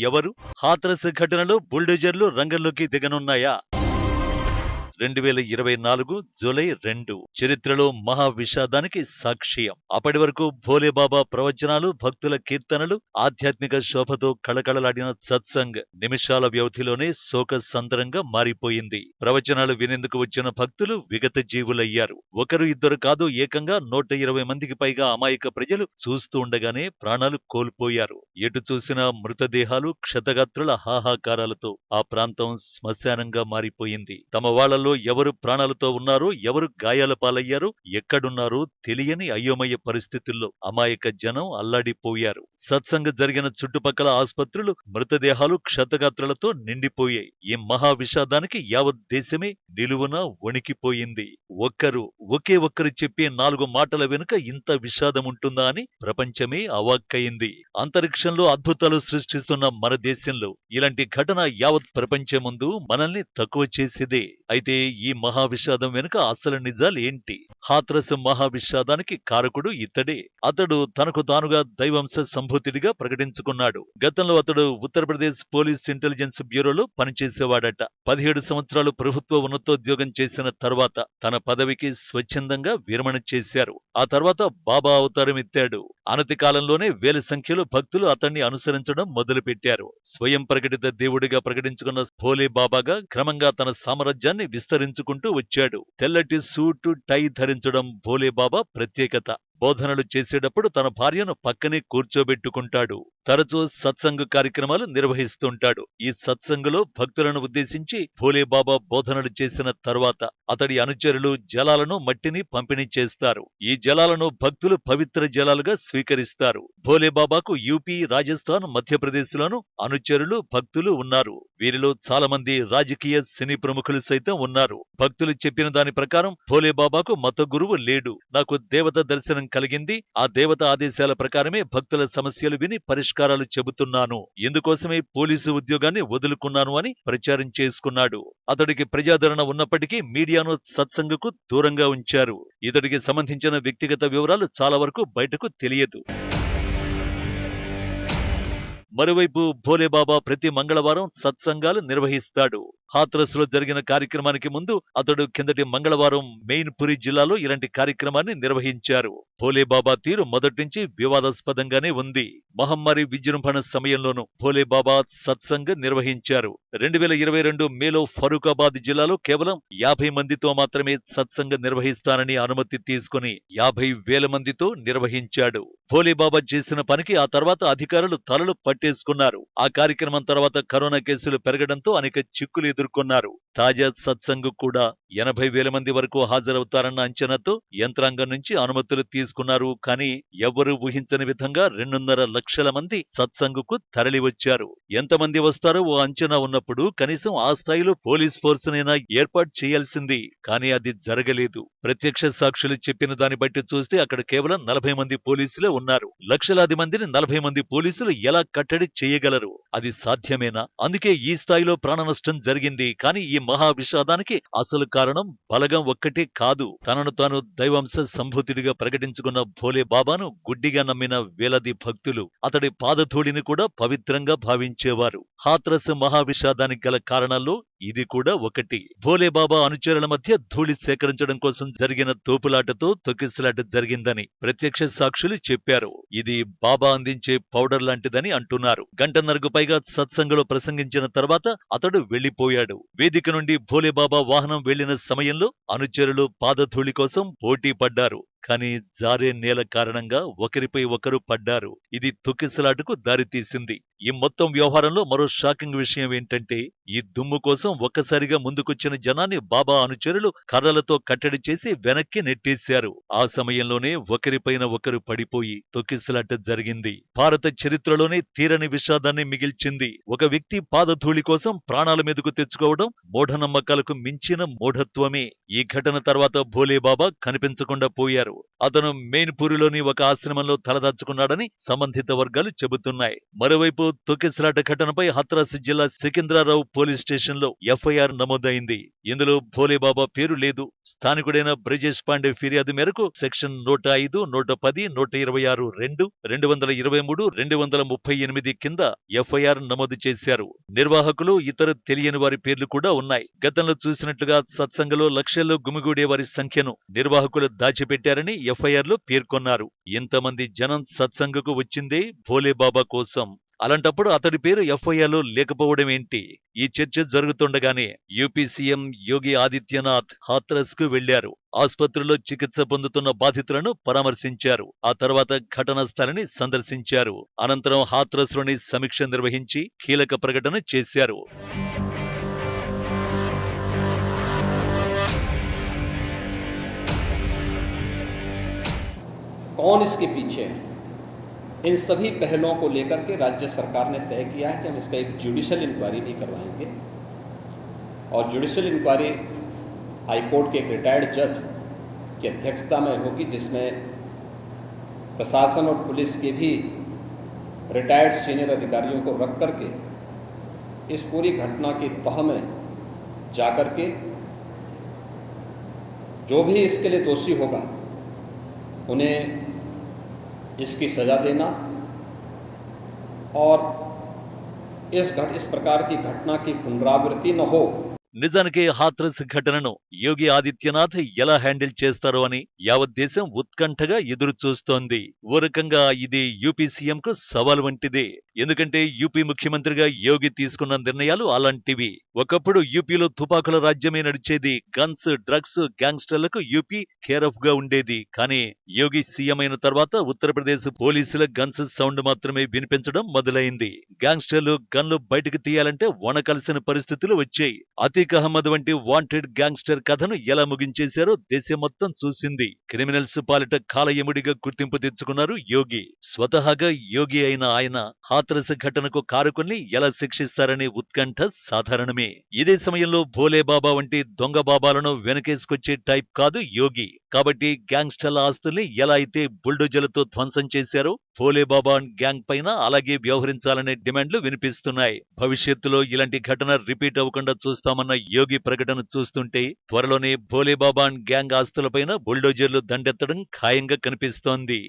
ఎవరు? హాత్రస్ ఘటనలో బుల్డోజర్లు రంగంలోకి దిగనున్నాయా? రెండు వేల ఇరవై నాలుగు జూలై రెండు. చరిత్రలో మహా విషాదానికి సాక్ష్యం. అప్పటి వరకు భోలేబాబా ప్రవచనాలు భక్తుల కీర్తనలు ఆధ్యాత్మిక శోభతో కళకళలాడిన సత్సంగ్ నిమిషాల వ్యవధిలోనే శోక సందరంగా మారిపోయింది. ప్రవచనాలు వినేందుకు వచ్చిన భక్తులు విగత జీవులయ్యారు. ఒకరు ఇద్దరు కాదు ఏకంగా నూట ఇరవై మందికి పైగా అమాయక ప్రజలు చూస్తూ ఉండగానే ప్రాణాలు కోల్పోయారు. ఎటు చూసినా మృతదేహాలు క్షతగాత్రుల హాహాకారాలతో ఆ ప్రాంతం శ్మశానంగా మారిపోయింది. తమ వాళ్ళలో ఎవరు ప్రాణాలతో ఉన్నారో ఎవరు గాయాల పాలయ్యారో ఎక్కడున్నారో తెలియని అయోమయ పరిస్థితుల్లో అమాయక జనం అల్లాడిపోయారు. సత్సంగ జరిగిన చుట్టుపక్కల ఆసుపత్రులు మృతదేహాలు క్షతగాత్రులతో నిండిపోయాయి. ఈ మహా విషాదానికి యావత్ దేశమే నిలువున వణికిపోయింది. ఒక్కరు ఒకే ఒక్కరు చెప్పే నాలుగు మాటల వెనుక ఇంత విషాదం ఉంటుందా అని ప్రపంచమే అవాక్కయింది. అంతరిక్షంలో అద్భుతాలు సృష్టిస్తున్న మన దేశంలో ఇలాంటి ఘటన యావత్ ప్రపంచం ముందు మనల్ని తక్కువ చేసేదే. అయితే ఈ మహా విషాదం వెనుక అసలు నిజాలు ఏంటి? హాత్రస్ మహావిషాదానికి కారకుడు ఇతడే. అతడు తనకు తానుగా దైవంశ సంభూతిడిగా ప్రకటించుకున్నాడు. గతంలో అతడు ఉత్తరప్రదేశ్ పోలీస్ ఇంటెలిజెన్స్ బ్యూరోలో పనిచేసేవాడట. పదిహేడు సంవత్సరాలు ప్రభుత్వ ఉన్నతోద్యోగం చేసిన తర్వాత తన పదవికి స్వచ్ఛందంగా విరమణ చేశారు. ఆ తర్వాత బాబా అవతారం ఎత్తాడు. అనతి కాలంలోనే వేల సంఖ్యలో భక్తులు అతన్ని అనుసరించడం మొదలుపెట్టారు. స్వయం ప్రకటిత దేవుడిగా ప్రకటించుకున్న భోలే బాబాగా క్రమంగా తన సామ్రాజ్యాన్ని విస్తరించుకుంటూ వచ్చాడు. తెల్లటి సూటు టై ధరించడం భోలేబాబా ప్రత్యేకత. బోధనలు చేసేటప్పుడు తన భార్యను పక్కనే కూర్చోబెట్టుకుంటాడు. తరచూ సత్సంగ కార్యక్రమాలు నిర్వహిస్తుంటాడు. ఈ సత్సంగులో భక్తులను ఉద్దేశించి భోలేబాబా బోధనలు చేసిన తర్వాత అతడి అనుచరులు జలాలను మట్టిని పంపిణీ చేస్తారు. ఈ జలాలను భక్తులు పవిత్ర జలాలుగా స్వీకరిస్తారు. భోలే బాబాకు యూపీ రాజస్థాన్ మధ్యప్రదేశ్లోను అనుచరులు భక్తులు ఉన్నారు. వీరిలో చాలా మంది రాజకీయ సినీ ప్రముఖులు సైతం ఉన్నారు. భక్తులు చెప్పిన దాని ప్రకారం భోలేబాబాకు మత గురువు లేడు. నాకు దేవత దర్శనం కలిగింది. ఆ దేవత ఆదేశాల ప్రకారమే భక్తుల సమస్యలు విని పరిష్కారాలు చెబుతున్నాను. ఎందుకోసమే పోలీసు ఉద్యోగాన్ని వదులుకున్నాను అని ప్రచారం చేసుకున్నాడు. అతడికి ప్రజాదరణ ఉన్నప్పటికీ మీడియాను సత్సంగకు దూరంగా ఉంచారు. ఇతడికి సంబంధించిన వ్యక్తిగత వివరాలు చాలా వరకు బయటకు తెలియదు. మరోవైపు భోలేబాబా ప్రతి మంగళవారం సత్సంగాలు నిర్వహిస్తాడు. హాత్రస్లో జరిగిన కార్యక్రమానికి ముందు అతడు కిందటి మంగళవారం మెయిన్పురి జిల్లాలో ఇలాంటి కార్యక్రమాన్ని నిర్వహించారు. భోలేబాబా తీరు మొదటి నుంచి వివాదాస్పదంగానే ఉంది. మహమ్మారి విజృంభణ సమయంలోనూ భోలేబాబా సత్సంగ నిర్వహించారు. రెండు వేల ఇరవై రెండు మేలో ఫరూకాబాద్ జిల్లాలో కేవలం యాభై మందితో మాత్రమే సత్సంగ నిర్వహిస్తానని అనుమతి తీసుకుని యాభై వేల మందితో నిర్వహించాడు. భోలేబాబా చేసిన పనికి ఆ తర్వాత అధికారులు తలలు పట్టేసుకున్నారు ఆ కార్యక్రమం తర్వాత కరోనా కేసులు పెరగడంతో అనేక చిక్కులు ఎదుర్కొన్నారు. తాజా సత్సంగ్ కూడా ఎనభై వేల మంది వరకు హాజరవుతారన్న అంచనాతో యంత్రాంగం నుంచి అనుమతులు తీసుకున్నారు. కానీ ఎవ్వరూ ఊహించని విధంగా రెండున్నర లక్షల మంది సత్సంగుకు తరలివచ్చారు. ఎంతమంది వస్తారో ఓ అంచనా ఉన్నప్పుడు కనీసం ఆ స్థాయిలో పోలీస్ ఫోర్స్నైనా ఏర్పాటు చేయాల్సింది. కానీ అది జరగలేదు. ప్రత్యక్ష సాక్షులు చెప్పిన దాన్ని బట్టి చూస్తే అక్కడ కేవలం నలభై మంది పోలీసులే ఉన్నారు. లక్షలాది మందిని నలభై మంది పోలీసులు ఎలా కట్టడి చేయగలరు. అది సాధ్యమేనా? అందుకే ఈ స్థాయిలో ప్రాణ నష్టం జరిగింది. కానీ ఈ మహా విషాదానికి అసలు కారణం బలగం ఒక్కటే కాదు. తనను తాను దైవాంశ సంభూతుడిగా ప్రకటించుకున్న భోలే బాబాను గుడ్డిగా నమ్మిన వేలాది భక్తులు అతడి పాదధూళిని కూడా పవిత్రంగా భావించేవారు. హాత్రస్ మహావిషాదానికి గల కారణాల్లో ఇది కూడా ఒకటి. భోలేబాబా అనుచరుల మధ్య ధూళి సేకరించడం కోసం జరిగిన తోపులాటతో తొక్కిసలాట జరిగిందని ప్రత్యక్ష సాక్షులు చెప్పారు. ఇది బాబా అందించే పౌడర్ లాంటిదని అంటున్నారు. గంటన్నరకు పైగా సత్సంగలో ప్రసంగించిన తర్వాత అతడు వెళ్ళిపోయాడు వేదిక నుండి భోలేబాబా వాహనం వెళ్ళిన సమయంలో అనుచరులు పాదధూళి కోసం పోటీ పడ్డారు. కానీ జారే నేల కారణంగా ఒకరిపై ఒకరు పడ్డారు. ఇది తొక్కిసలాటకు దారితీసింది ఈ మొత్తం వ్యవహారంలో మరో షాకింగ్ విషయం ఏంటంటే ఈ దుమ్ము కోసం ఒక్కసారిగా ముందుకొచ్చిన జనాన్ని బాబా అనుచరులు కర్రలతో కట్టడి చేసి వెనక్కి నెట్టేశారు. ఆ సమయంలోనే ఒకరిపైన ఒకరు పడిపోయి తొక్కిసలాట జరిగింది. భారత చరిత్రలోనే తీరని విషాదాన్ని మిగిల్చింది. ఒక వ్యక్తి పాదధూళి కోసం ప్రాణాల మీదకు తెచ్చుకోవడం మూఢనమ్మకాలకు మించిన మూఢత్వమే. ఈ ఘటన తర్వాత భోలే బాబా కనిపించకుండా పోయారు. అతను మెయిన్పూరిలోని ఒక ఆశ్రమంలో తలదాచుకున్నాడని సంబంధిత వర్గాలు చెబుతున్నాయి. మరోవైపు తొక్కిసలాట ఘటనపై హత్రాస్ జిల్లా సికింద్రారావు పోలీస్ స్టేషన్లో ఎఫ్ఐఆర్ నమోదైంది. ఇందులో భోలేబాబా పేరు లేదు. స్థానికుడైన బ్రిజేష్ పాండే ఫిర్యాదు మేరకు సెక్షన్ నూట ఐదు నూట పది నూట ఇరవై ఆరు రెండు రెండు వందల ఇరవై మూడు రెండు వందల ముప్పై ఎనిమిది కింద ఎఫ్ఐఆర్ నమోదు చేశారు. నిర్వాహకులు ఇతర తెలియని వారి పేర్లు కూడా ఉన్నాయి. గతంలో చూసినట్లుగా సత్సంగలో లక్షల్లో గుమిగూడే వారి సంఖ్యను నిర్వాహకులు దాచిపెట్టారు. ఎఫ్ఐఆర్లో పేర్కొన్నారు. ఇంతమంది జనం సత్సంగకు వచ్చిందే? భోలేబాబా కోసం. అలాంటప్పుడు అతడి పేరు ఎఫ్ఐఆర్లో లేకపోవడం ఏంటి? ఈ చర్చ జరుగుతుండగానే యూపీ సీఎం యోగి ఆదిత్యనాథ్ హాత్రస్కు వెళ్ళారు ఆసుపత్రిలో చికిత్స పొందుతున్న బాధితులను పరామర్శించారు. ఆ తర్వాత ఘటనా స్థలిని సందర్శించారు. అనంతరం హాత్రస్లోని సమీక్ష నిర్వహించి కీలక ప్రకటన చేశారు. कौन इसके पीछे है? इन सभी पहलों को लेकर के राज्य सरकार ने तय किया है कि हम इसका एक जुडिशियल इंक्वायरी भी करवाएँगे। और जुडिशियल इंक्वायरी हाईकोर्ट के एक रिटायर्ड जज की अध्यक्षता में होगी, जिसमें प्रशासन और पुलिस के भी रिटायर्ड सीनियर अधिकारियों को रख करके इस पूरी घटना की तह में जाकर के जो भी इसके लिए दोषी होगा, उन्हें इसकी सजा देना और इस घट इस प्रकार की घटना की पुनरावृत्ति न हो నిజానికి హాత్రస్ ఘటనను యోగి ఆదిత్యనాథ్ ఎలా హ్యాండిల్ చేస్తారో అని యావత్ దేశం ఉత్కంఠగా ఎదురు చూస్తోంది ఓ రకంగా ఇది యూపీ సీఎం కు సవాల్ వంటిదే ఎందుకంటే యూపీ ముఖ్యమంత్రిగా యోగి తీసుకున్న నిర్ణయాలు అలాంటివి. ఒకప్పుడు యూపీలో తుపాకుల రాజ్యమే నడిచేది. గన్స్ డ్రగ్స్ గ్యాంగ్స్టర్లకు యూపీ కేర్ ఆఫ్గా ఉండేది. కానీ యోగి సీఎం అయిన తర్వాత ఉత్తరప్రదేశ్ పోలీసుల గన్స్ సౌండ్ మాత్రమే వినిపించడం మొదలైంది. గ్యాంగ్స్టర్లు గన్లు బయటకు తీయాలంటే వణకాల్సిన పరిస్థితులు వచ్చాయి. అతీక్ అహ్మద్ వంటి వాంటెడ్ గ్యాంగ్స్టర్ కథను ఎలా ముగించేశారో దేశం మొత్తం చూసింది. క్రిమినల్స్ పాలిట కాలయముడిగా గుర్తింపు తెచ్చుకున్నారు యోగి. స్వతహాగా యోగి అయిన ఆయన. హాత్రస ఘటనకు కారుకుల్ని ఎలా శిక్షిస్తారనే ఉత్కంఠ సాధారణమే. ఇదే సమయంలో భోలేబాబా వంటి దొంగ బాబాలను వెనకేసుకొచ్చే టైప్ కాదు యోగి. కాబట్టి గ్యాంగ్స్టర్ల ఆస్తుల్ని ఎలా అయితే బుల్డోజర్లతో ధ్వంసం చేశారో భోలేబాబా గ్యాంగ్ పైన అలాగే వ్యవహరించాలనే డిమాండ్లు వినిపిస్తున్నాయి. భవిష్యత్తులో ఇలాంటి ఘటన రిపీట్ అవ్వకుండా చూస్తామన్న యోగి ప్రకటన చూస్తుంటే త్వరలోనే భోలేబాబాన్ గ్యాంగ్ ఆస్తులపైన బుల్డోజర్లు దండెత్తడం ఖాయంగా కనిపిస్తోంది.